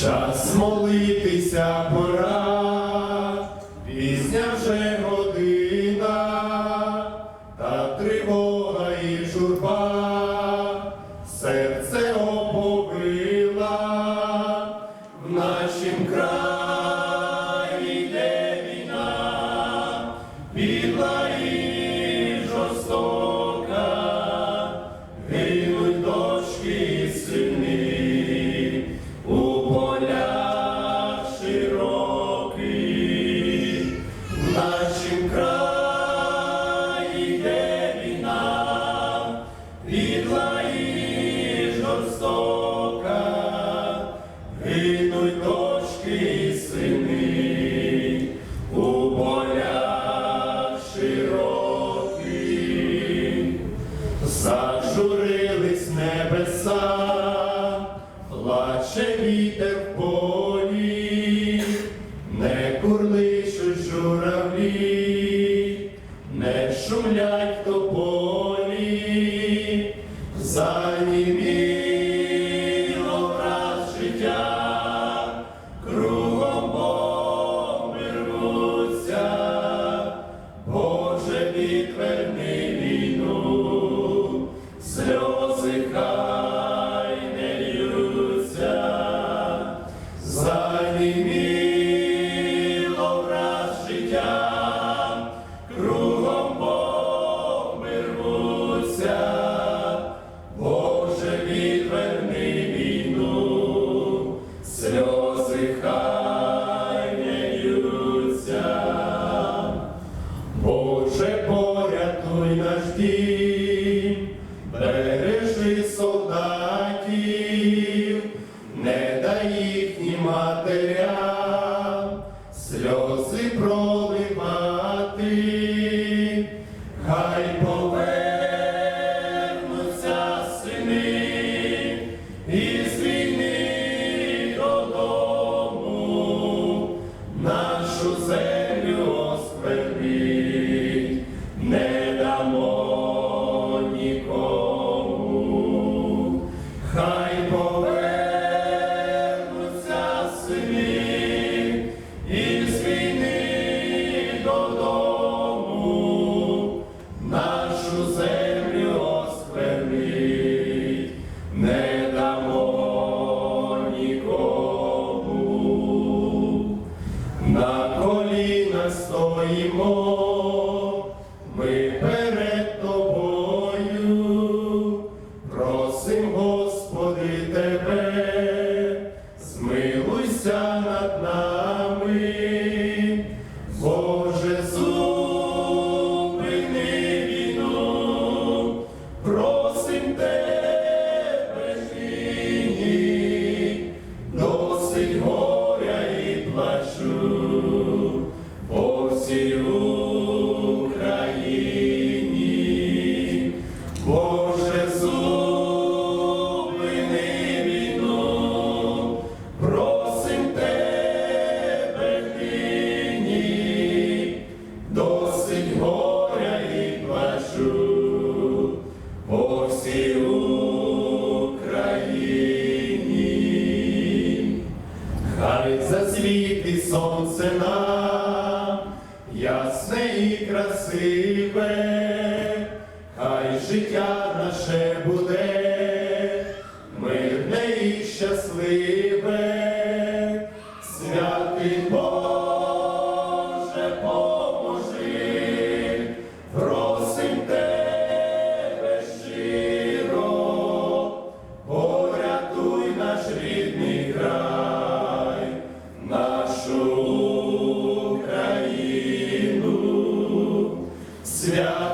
Час молитися пора, пізня вже година, та тривога і журба, серце оповила в нашім краї де війна. Біла. не шумлять тополі, заніміло образ життя, кругом бомби Боже відверни війну, сльози хай не льються, заніміло Nico. But горя і плачу по всій Україні, хай засвіти сонце нам ясне і красиве, хай життя наше буде, мирне і щасливе, святий Боже, Боже. Yeah.